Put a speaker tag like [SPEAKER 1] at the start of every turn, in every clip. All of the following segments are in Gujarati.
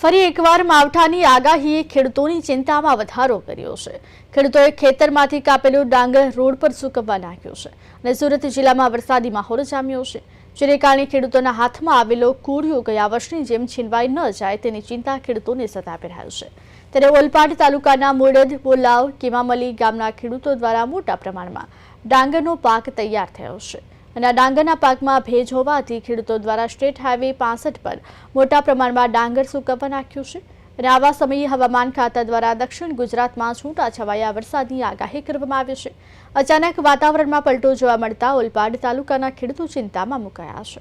[SPEAKER 1] ફરી એકવાર માવઠાની આગાહીએ ખેડૂતોની ચિંતામાં વધારો કર્યો છે. ખેડૂતોએ ખેતરમાંથી કાપેલો ડાંગર રોડ પર સૂકવવા નાખ્યો છે અને સુરત જિલ્લામાં વરસાદી માહોલ જામ્યો છે. જેને કારણે ખેડૂતોના હાથમાં આવેલો કોળિયો ગયા વર્ષની જેમ છીનવાઈ ન જાય તેની ચિંતા ખેડૂતોને સતાવી રહ્યો છે. ત્યારે ઓલપાડ તાલુકાના મોડદ બોલાવ, કેમામલી ગામના ખેડૂતો દ્વારા મોટા પ્રમાણમાં ડાંગરનો પાક તૈયાર થયો છે. અને આ ડાંગરના પાકમાં ભેજ હોવાથી ખેડૂતો દ્વારા સ્ટેટ હાઈવે પાસઠ પર મોટા પ્રમાણમાં ડાંગર સૂકવવા નાખ્યું છે. અને આવા સમયે હવામાન ખાતા દ્વારા દક્ષિણ ગુજરાતમાં છૂટાછવાયા વરસાદની આગાહી કરવામાં આવી છે. અચાનક વાતાવરણમાં પલટો જોવા મળતા ઓલપાડ તાલુકાના ખેડૂતો ચિંતામાં મુકાયા છે.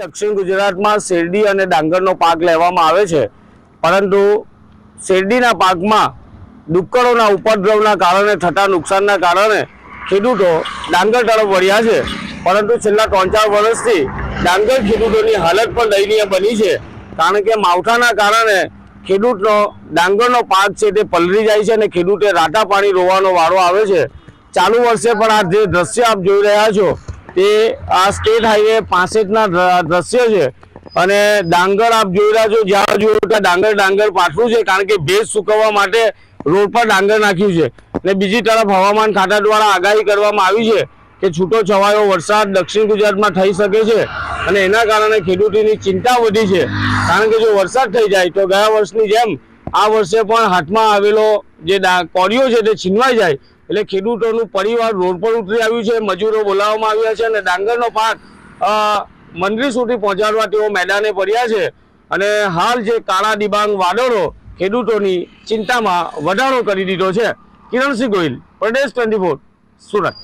[SPEAKER 2] દક્ષિણ ગુજરાતમાં શેરડી અને ડાંગરનો પાક લેવામાં આવે છે. પરંતુ શેરડીના પાકમાં ડુક્કરોના ઉપદ્રવના કારણે થતા નુકસાનના કારણે ખેડૂતો ડાંગર તરફ વળ્યા છે. પરંતુ છેલ્લા ત્રણ ચાર વર્ષથી ડાંગર ખેડૂતોની હાલત પણ દયનીય બની છે. કારણ કે માવઠાના કારણે ખેડૂતનો ડાંગરનો પાક છે તે પલળી જાય છે અને ખેડૂતે રાતા પાણી રોવાનો વારો આવે છે. ચાલુ વર્ષે પણ આ જે દ્રશ્ય આપ જોઈ રહ્યા છો તે આ સ્ટેટ હાઈવે પાસેટના દ્રશ્ય છે. અને ડાંગર આપ જોઈ રહ્યા છો, જ્યાં જોયું ત્યાં ડાંગર ડાંગર પાછું છે, કારણ કે ભેજ સુકવવા માટે રોડ પર ડાંગર નાખ્યું છે. અને બીજી તરફ હવામાન ખાતા દ્વારા આગાહી કરવામાં આવી છે કે છૂટો છવાયો વરસાદ દક્ષિણ ગુજરાતમાં થઈ શકે છે અને એના કારણે ખેડૂતોની ચિંતા વધી છે. કારણ કે જો વરસાદ થઈ જાય તો ગયા વર્ષની જેમ આ વર્ષે પણ હાથમાં આવેલો જે કોળીઓ છે તે છીનવાઈ જાય. એટલે ખેડૂતોનું પરિવાર રોડ પર ઉતરી આવ્યું છે, મજૂરો બોલાવવામાં આવ્યા છે અને ડાંગરનો પાક મંદિર સુધી પહોંચાડવા તેઓ મેદાને પડ્યા છે. અને હાલ જે કાળા ડિબાંગ વાદળો ખેડૂતોની ચિંતામાં વધારો કરી દીધો છે. કિરણસિંહ ગોહિલ પ્રદેશ ટ્વેન્ટી સુરત.